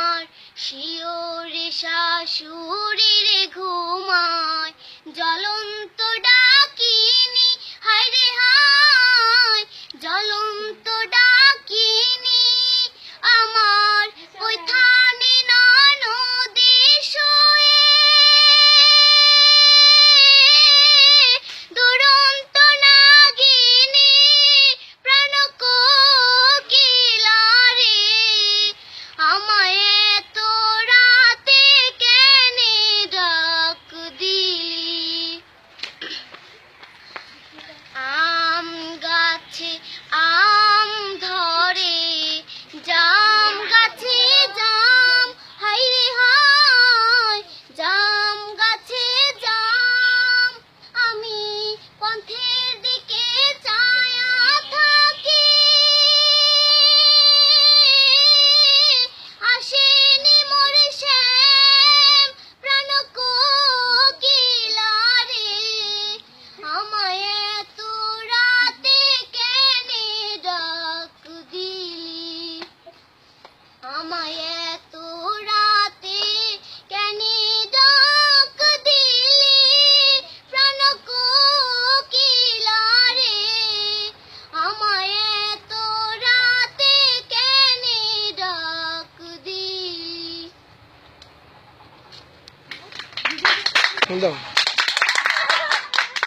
আমার শিওরে শাশুড়ির ঘুমায় জ্বলন্ত আমায় এত রাতে ডাক দিলি? প্রাণ কোকিলা রে আমায় এত রাতে কেন